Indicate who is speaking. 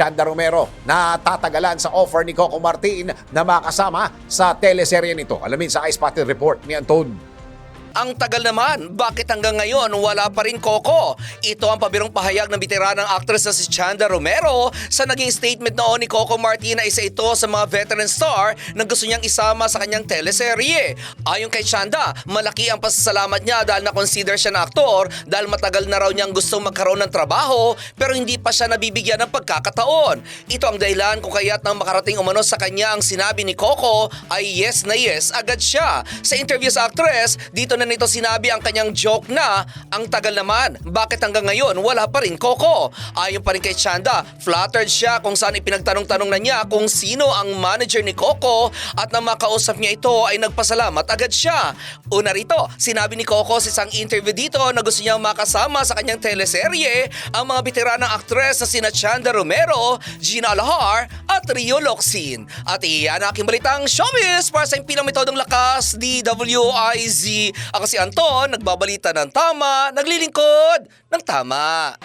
Speaker 1: Chanda Romero na tatagalan sa offer ni Coco Martin na makasama sa teleserye nito. Alamin sa Ice Spotted Report ni Anton.
Speaker 2: Ang tagal naman, bakit hanggang ngayon wala pa rin Coco? Ito ang pabirong pahayag ng veteranang actress na si Chanda Romero sa naging statement noon ni Coco Martin na isa ito sa mga veteran star na gusto niyang isama sa kanyang teleserye. Ayon kay Chanda, malaki ang pasasalamat niya dahil na-consider siya na aktor dahil matagal na raw niyang gustong magkaroon ng trabaho pero hindi pa siya nabibigyan ng pagkakataon. Ito ang dahilan kung kaya't nang makarating umano sa kanya ang sinabi ni Coco ay yes na yes agad siya. Sa interview sa actress, dito na nito sinabi ang kanyang joke na ang tagal naman, bakit hanggang ngayon wala pa rin Coco? Ayon pa rin kay Chanda, flattered siya kung saan ipinagtanong-tanong na niya kung sino ang manager ni Coco at nang makausap niya ito ay nagpasalamat agad siya. Una rito, sinabi ni Coco sa isang interview dito na gusto niyang makasama sa kanyang teleserye ang mga veteranang aktres na sina Chanda Romero, Gina Alahar at Rio Locsin. At iyan ang aking balitang showbiz para sa impinang metodong lakas, DWIZ. Ako si Anton, nagbabalita ng tama, naglilingkod ng tama.